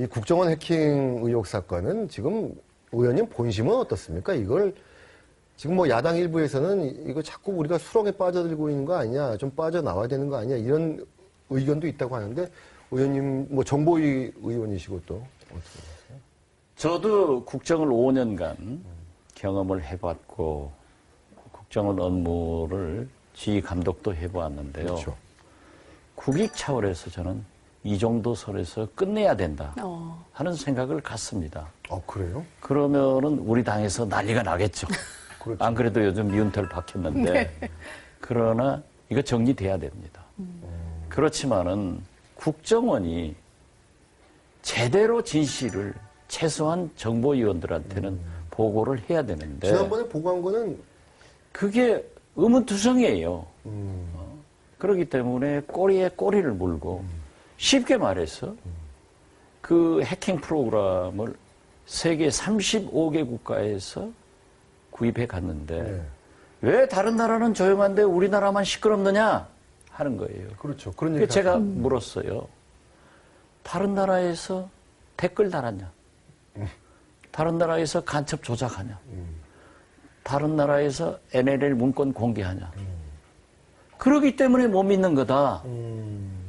이 국정원 해킹 의혹 사건은 지금 의원님 본심은 어떻습니까? 이걸 지금 뭐 야당 일부에서는 이거 자꾸 우리가 수렁에 빠져들고 있는 거 아니냐, 좀 빠져나와야 되는 거 아니냐, 이런 의견도 있다고 하는데, 의원님, 뭐 정보위 의원이시고 또, 어떻게 보세요? 저도 국정을 5년간 경험을 해봤고 국정원 업무를 지휘 감독도 해보았는데요. 그렇죠. 국익 차원에서 저는 이 정도 선에서 끝내야 된다 어. 하는 생각을 갖습니다. 어, 그래요? 그러면은 우리 당에서 난리가 나겠죠. 그렇죠. 안 그래도 요즘 미운털 박혔는데 그러나 이거 정리돼야 됩니다. 그렇지만은 국정원이 제대로 진실을 최소한 정보위원들한테는 보고를 해야 되는데 지난번에 보고한 거는, 그게 의문투성이에요. 음, 그렇기 때문에 꼬리에 꼬리를 물고 쉽게 말해서 그 해킹 프로그램을 세계 35개 국가에서 구입해 갔는데 네. 왜 다른 나라는 조용한데 우리나라만 시끄럽느냐 하는 거예요. 그렇죠. 그런 얘기 제가 물었어요. 다른 나라에서 댓글 달았냐? 다른 나라에서 간첩 조작하냐? 다른 나라에서 NLL 문건 공개하냐? 그러기 때문에 못 믿는 거다.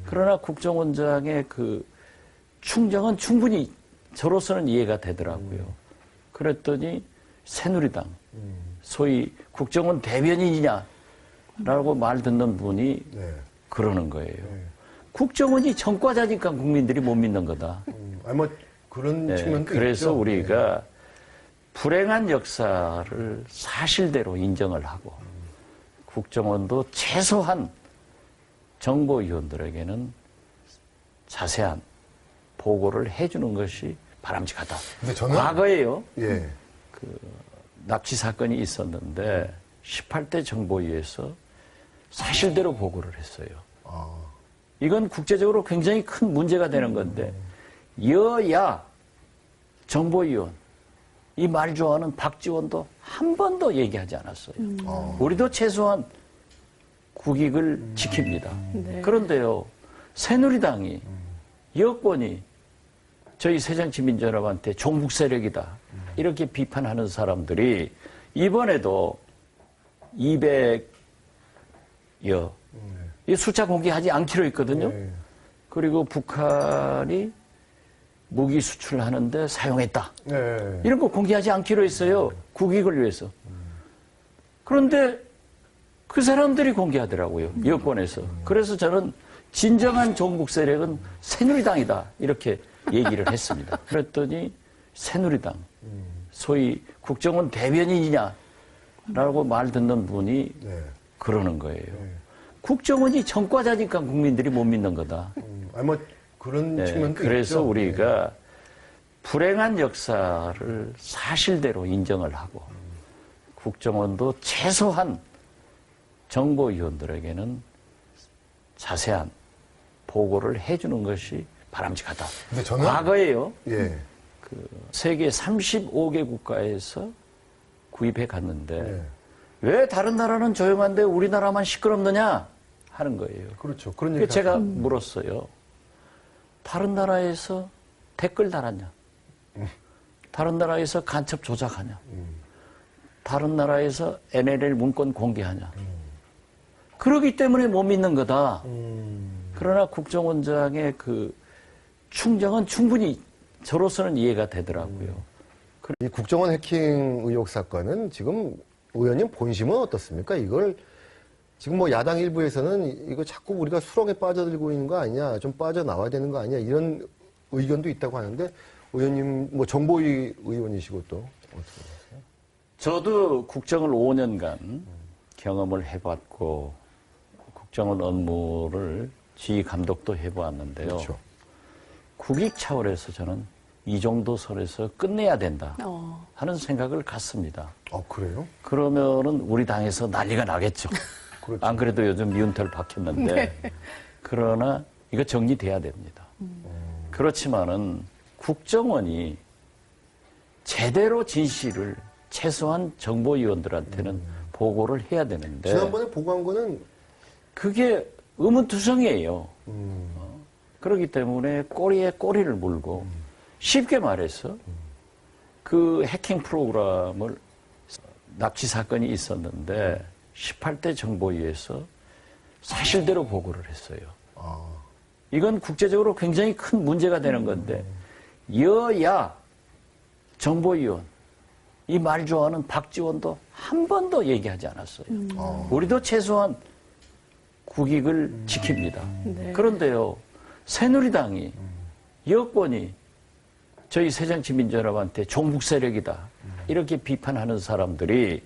음, 그러나 국정원장의 그 충정은 충분히 저로서는 이해가 되더라고요. 그랬더니 새누리당, 소위 국정원 대변인이냐라고 말 듣는 분이 네. 그러는 거예요. 국정원이 전과자니까 국민들이 못 믿는 거다. 음, 아니, 뭐, 그런 네, 측면도 그래서 있죠. 네. 우리가 불행한 역사를 사실대로 인정을 하고 국정원도 최소한 정보위원들에게는 자세한 보고를 해주는 것이 바람직하다. 근데 저는- 과거에요. 예. 납치 사건이 있었는데 18대 정보위에서 사실대로 보고를 했어요. 아, 이건 국제적으로 굉장히 큰 문제가 되는 건데 여야 정보위원 이 말 좋아하는 박지원도 한 번도 얘기하지 않았어요. 어. 우리도 최소한 국익을 지킵니다. 네. 그런데요 새누리당이 여권이 저희 새정치민주연합한테 종북 세력이다 이렇게 비판하는 사람들이 이번에도 200여 이 숫자 공개하지 않기로 했거든요. 네. 그리고 북한이 무기 수출하는데 사용했다. 네. 이런 거 공개하지 않기로 했어요. 국익을 위해서. 그런데 그 사람들이 공개하더라고요. 여권에서. 그래서 저는 진정한 종북 세력은 새누리당이다. 이렇게 얘기를 했습니다. 그랬더니 새누리당, 소위 국정원 대변인이냐 라고 말 듣는 분이 네. 그러는 거예요. 국정원이 전과자니까 국민들이 못 믿는 거다. 음, 아니, 뭐, 그런 네, 측면도 그래서 있죠. 우리가 불행한 역사를 사실대로 인정을 하고 국정원도 최소한 정보위원들에게는 자세한 보고를 해주는 것이 바람직하다. 근데 저는- 과거에요. 예. 세계 35개 국가에서 구입해 갔는데 네. 왜 다른 나라는 조용한데 우리나라만 시끄럽느냐 하는 거예요. 그렇죠. 그런 얘기 제가 물었어요. 다른 나라에서 댓글 달았냐? 다른 나라에서 간첩 조작하냐? 다른 나라에서 NLL 문건 공개하냐? 그러기 때문에 못 믿는 거다. 음, 그러나 국정원장의 그 충정은 충분히 저로서는 이해가 되더라고요. 이 국정원 해킹 의혹 사건은 지금 의원님 본심은 어떻습니까? 이걸 지금 뭐 야당 일부에서는 이거 자꾸 우리가 수렁에 빠져들고 있는 거 아니냐, 좀 빠져나와야 되는 거 아니냐, 이런 의견도 있다고 하는데, 의원님, 뭐 정보위 의원이시고 또, 어떻게 보세요? 저도 국정을 5년간 경험을 해봤고 국정원 업무를 지휘 감독도 해보았는데요. 그렇죠. 국익 차원에서 저는 이 정도 선에서 끝내야 된다 어. 하는 생각을 갖습니다. 어, 그래요? 그러면은 우리 당에서 난리가 나겠죠. 그렇죠. 안 그래도 요즘 미운털 박혔는데 그러나 이거 정리돼야 됩니다. 그렇지만은 국정원이 제대로 진실을 최소한 정보위원들한테는 보고를 해야 되는데 지난번에 보고한 거는, 그게 의문투성이에요. 음, 그렇기 때문에 꼬리에 꼬리를 물고 쉽게 말해서 그 해킹 프로그램을 납치 사건이 있었는데 18대 정보위에서 사실대로 보고를 했어요. 이건 국제적으로 굉장히 큰 문제가 되는 건데 여야 정보위원 이 말 좋아하는 박지원도 한 번도 얘기하지 않았어요. 우리도 최소한 국익을 지킵니다. 네. 그런데요, 새누리당이 여권이 저희 새정치민주연합한테 종북 세력이다 이렇게 비판하는 사람들이